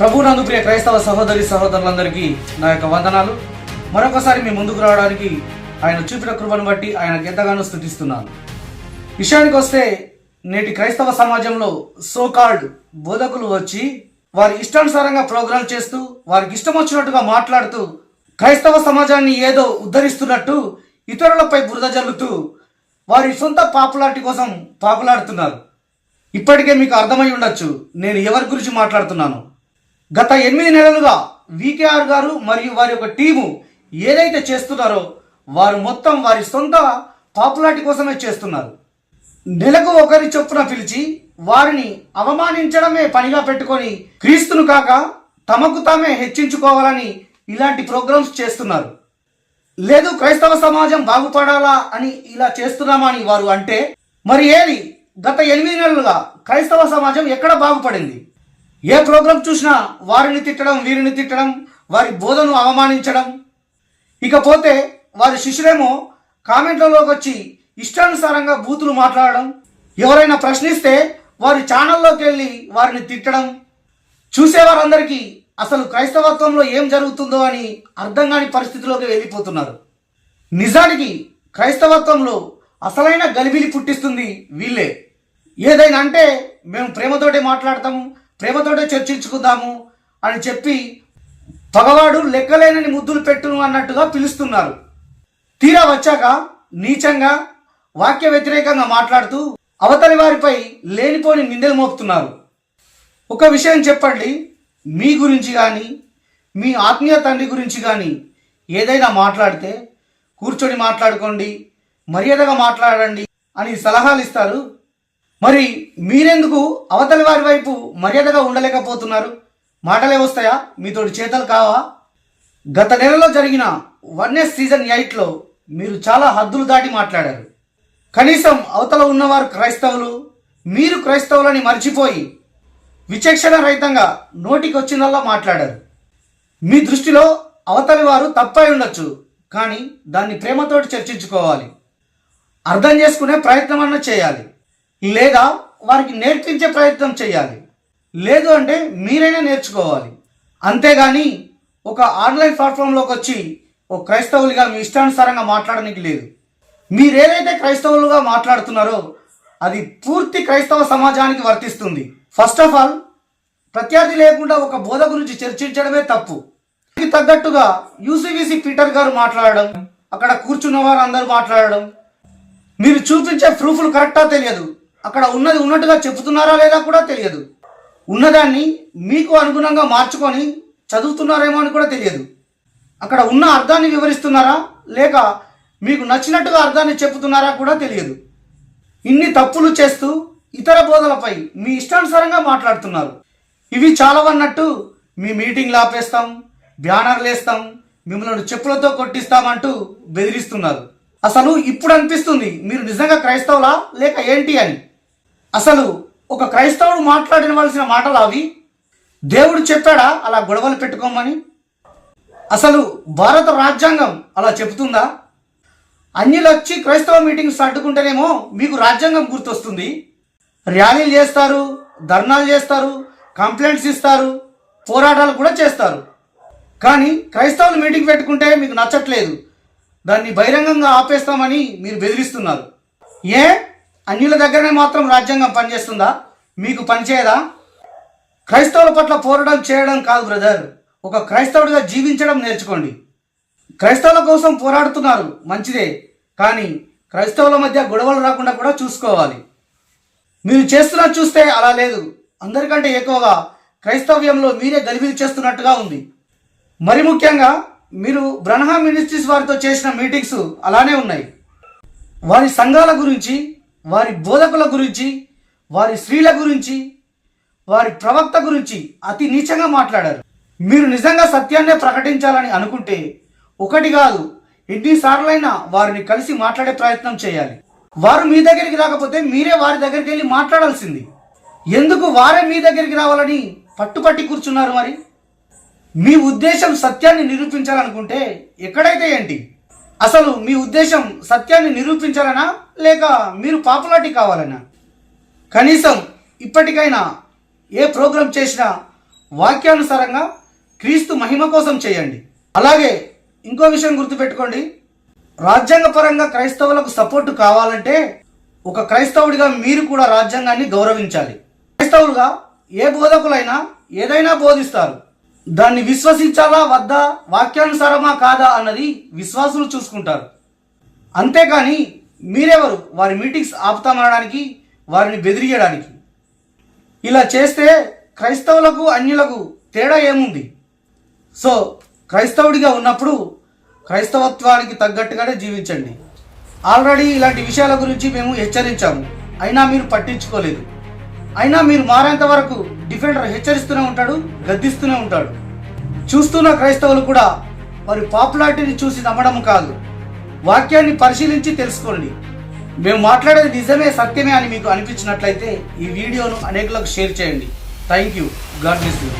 ప్రభునందు ప్రియ క్రైస్తవ సహోదరి సహోదరులందరికీ నా యొక్క వందనాలు. మరొకసారి మీ ముందుకు రావడానికి ఆయన చూపిన కృపను బట్టి ఆయనకు ఎంతగానో స్థుతిస్తున్నాను. విషయానికి వస్తే నేటి క్రైస్తవ సమాజంలో సోకాల్డ్ బోధకులు వచ్చి వారి ఇష్టానుసారంగా ప్రోగ్రాం చేస్తూ వారికి ఇష్టం వచ్చినట్టుగా మాట్లాడుతూ క్రైస్తవ సమాజాన్ని ఏదో ఉద్ధరిస్తున్నట్టు ఇతరులపై బురద జల్లుతూ వారి సొంత పాపులారిటీ కోసం పాపులాడుతున్నారు. ఇప్పటికే మీకు అర్థమై ఉండొచ్చు నేను ఎవరి గురించి మాట్లాడుతున్నాను. గత ఎనిమిది నెలలుగా వికేఆర్ గారు మరియు వారి యొక్క టీము ఏదైతే చేస్తున్నారో వారు మొత్తం వారి సొంత పాపులారిటీ కోసమే చేస్తున్నారు. నెలకు ఒకరి చొప్పున పిలిచి వారిని అవమానించడమే పనిగా పెట్టుకొని క్రీస్తును కాక తమకు తామే హెచ్చించుకోవాలని ఇలాంటి ప్రోగ్రామ్స్ చేస్తున్నారు. లేదు క్రైస్తవ సమాజం బాగుపడాలా అని ఇలా చేస్తున్నామని వారు అంటే మరి ఏది? గత ఎనిమిది నెలలుగా క్రైస్తవ సమాజం ఎక్కడ బాగుపడింది? ఏ ప్రోగ్రాం చూసినా వారిని తిట్టడం వీరిని తిట్టడం వారి బోధను అవమానించడం. ఇకపోతే వారి శిష్యులేమో కామెంట్లలోకి వచ్చి ఇష్టానుసారంగా బూతులు మాట్లాడడం. ఎవరైనా ప్రశ్నిస్తే వారి ఛానల్లోకి వెళ్ళి వారిని తిట్టడం. చూసేవారందరికీ అసలు క్రైస్తవత్వంలో ఏం జరుగుతుందో అని అర్థం కాని పరిస్థితిలోకి వెళ్ళిపోతున్నారు. నిజానికి క్రైస్తవత్వంలో అసలైన గలిబిలి పుట్టిస్తుంది వీళ్ళే. ఏదైనా అంటే మేము ప్రేమతోటే మాట్లాడతాము ప్రేమతోటే చర్చించుకుందాము అని చెప్పి పగవాడు లెక్కలేనని ముద్దులు పెట్టును అన్నట్టుగా పిలుస్తున్నారు. తీరా వచ్చాక నీచంగా వాక్య వ్యతిరేకంగా మాట్లాడుతూ అవతలి వారిపై లేనిపోని నిందలు మోపుతున్నారు. ఒక విషయం చెప్పండి మీ గురించి కానీ మీ ఆత్మీయ తండ్రి గురించి కానీ ఏదైనా మాట్లాడితే కూర్చొని మాట్లాడుకోండి మర్యాదగా మాట్లాడండి అని సలహాలు ఇస్తారు మరి మీరెందుకు అవతలి వారి వైపు మర్యాదగా ఉండలేకపోతున్నారు? మాటలే వస్తాయా? మీతోటి చేతలు కావా? గత నెలలో జరిగిన వన్నెస్ సీజన్ ఎయిట్లో మీరు చాలా హద్దులు దాటి మాట్లాడారు. కనీసం అవతల ఉన్నవారు క్రైస్తవులు మీరు క్రైస్తవులని మర్చిపోయి విచక్షణ రహితంగా నోటికి వచ్చినల్లా మాట్లాడారు. మీ దృష్టిలో అవతలి వారు తప్పై ఉండొచ్చు కానీ దాన్ని ప్రేమతోటి చర్చించుకోవాలి. అర్థం చేసుకునే ప్రయత్నం అన్న చేయాలి. లేదా వారికి నేర్పించే ప్రయత్నం చేయాలి. లేదు అంటే మీరైనా నేర్చుకోవాలి. అంతేగాని ఒక ఆన్లైన్ ప్లాట్ఫామ్లోకి వచ్చి ఒక క్రైస్తవులుగా మీ ఇష్టానుసారంగా మాట్లాడడానికి లేదు. మీరేదైతే క్రైస్తవులుగా మాట్లాడుతున్నారో అది పూర్తి క్రైస్తవ సమాజానికి వర్తిస్తుంది. ఫస్ట్ ఆఫ్ ఆల్ ప్రత్యర్థి లేకుండా ఒక బోధ గురించి చర్చించడమే తప్పు. దీనికి తగ్గట్టుగా యూసీవీసీ పీటర్ గారు మాట్లాడడం అక్కడ కూర్చున్న వారు అందరూ మాట్లాడడం మీరు చూపించే ప్రూఫ్లు కరెక్టా తెలియదు. అక్కడ ఉన్నది ఉన్నట్టుగా చెబుతున్నారా లేదా కూడా తెలియదు. ఉన్నదాన్ని మీకు అనుగుణంగా మార్చుకొని చదువుతున్నారేమో అని కూడా తెలియదు. అక్కడ ఉన్న అర్థాన్ని వివరిస్తున్నారా లేక మీకు నచ్చినట్టుగా అర్థాన్ని చెప్పుతున్నారా కూడా తెలియదు. ఇన్ని తప్పులు చేస్తూ ఇతర బోధలపై మీ ఇష్టానుసారంగా మాట్లాడుతున్నారు. ఇవి చాలవన్నట్టు మీ మీటింగ్లు ఆపేస్తాం బ్యానర్లు వేస్తాం మిమ్మల్ని చెప్పులతో కొట్టిస్తామంటూ బెదిరిస్తున్నారు. అసలు ఇప్పుడు అనిపిస్తుంది మీరు నిజంగా క్రైస్తవులా లేక ఏంటి అని. అసలు ఒక క్రైస్తవుడు మాట్లాడినవలసిన మాటలు అవి? దేవుడు చెప్పాడా? అలా గొడవలు పెట్టుకోమని? అసలు భారత రాజ్యాంగం అలా చెబుతుందా? అన్యులు వచ్చి క్రైస్తవ మీటింగ్స్ అడ్డుకుంటేనేమో మీకు రాజ్యాంగం గుర్తొస్తుంది. ర్యాలీలు చేస్తారు ధర్నాలు చేస్తారు కంప్లైంట్స్ ఇస్తారు పోరాటాలు కూడా చేస్తారు. కానీ క్రైస్తవులు మీటింగ్ పెట్టుకుంటే మీకు నచ్చట్లేదు. దాన్ని బహిరంగంగా ఆపేస్తామని మీరు బెదిరిస్తున్నారు. ఏ? అన్యుల దగ్గరనే మాత్రం రాజ్యాంగం పనిచేస్తుందా? మీకు పనిచేయదా? క్రైస్తవుల పట్ల పోరాటం చేయడం కాదు బ్రదర్. ఒక క్రైస్తవుడిగా జీవించడం నేర్చుకోండి. క్రైస్తవుల కోసం పోరాడుతున్నారు మంచిదే. కానీ క్రైస్తవుల మధ్య గొడవలు రాకుండా కూడా చూసుకోవాలి. మీరు చేస్తున్నా చూస్తే అలా లేదు. అందరికంటే ఎక్కువగా క్రైస్తవ్యంలో మీరే గలిబిలి చేస్తున్నట్టుగా ఉంది. మరి ముఖ్యంగా మీరు బ్రహ్మ మినిస్ట్రీస్ వారితో చేసిన మీటింగ్స్ అలానే ఉన్నాయి. వారి సంఘాల గురించి వారి బోధకుల గురించి వారి స్త్రీల గురించి వారి ప్రవక్త గురించి అతి నీచంగా మాట్లాడారు. మీరు నిజంగా సత్యాన్నే ప్రకటించాలని అనుకుంటే ఒకటి కాదు ఎన్నిసార్లైనా వారిని కలిసి మాట్లాడే ప్రయత్నం చేయాలి. వారు మీ దగ్గరికి రాకపోతే మీరే వారి దగ్గరికి వెళ్ళి మాట్లాడాల్సింది. ఎందుకు వారే మీ దగ్గరికి రావాలని పట్టుపట్టి కూర్చున్నారు మరి? మీ ఉద్దేశం సత్యాన్ని నిరూపించాలనుకుంటే ఎక్కడైతే ఏంటి? అసలు మీ ఉద్దేశం సత్యాన్ని నిరూపించాలనా? లేక మీరు పాపులారిటీ కావాలనా? కనీసం ఇప్పటికైనా ఏ ప్రోగ్రాం చేసినా వాక్యానుసారంగా క్రీస్తు మహిమ కోసం చేయండి. అలాగే ఇంకో విషయం గుర్తుపెట్టుకోండి. రాజ్యాంగపరంగా క్రైస్తవులకు సపోర్టు కావాలంటే ఒక క్రైస్తవుడిగా మీరు కూడా రాజ్యాంగాన్ని గౌరవించాలి. క్రైస్తవులుగా ఏ బోధకులైనా ఏదైనా బోధిస్తారు. దాన్ని విశ్వసించాలా వద్దా వాక్యానుసారమా కాదా అన్నది విశ్వాసులు చూసుకుంటారు. అంతేకాని మీరెవరు? వారి మీటింగ్స్ ఆపుతామనడానికి వారిని బెదిరియడానికి. ఇలా చేస్తే క్రైస్తవులకు అన్యులకు తేడా ఏముంది? సో క్రైస్తవుడిగా ఉన్నప్పుడు క్రైస్తవత్వానికి తగ్గట్టుగానే జీవించండి. ఆల్రెడీ ఇలాంటి విషయాల గురించి మేము హెచ్చరించాము. అయినా మీరు పట్టించుకోలేదు. అయినా మీరు మారేంత వరకు డిఫెండర్ హెచ్చరిస్తూనే ఉంటాడు గద్దిస్తూనే ఉంటాడు. చూస్తున్న క్రైస్తవులు కూడా వారి పాపులారిటీని చూసి నమ్మడం కాదు. వాక్యాన్ని పరిశీలించి తెలుసుకోండి. మేము మాట్లాడేది నిజమే సత్యమే అని మీకు అనిపించినట్లయితే ఈ వీడియోను అనేకులకు షేర్ చేయండి. Thank you. God bless you.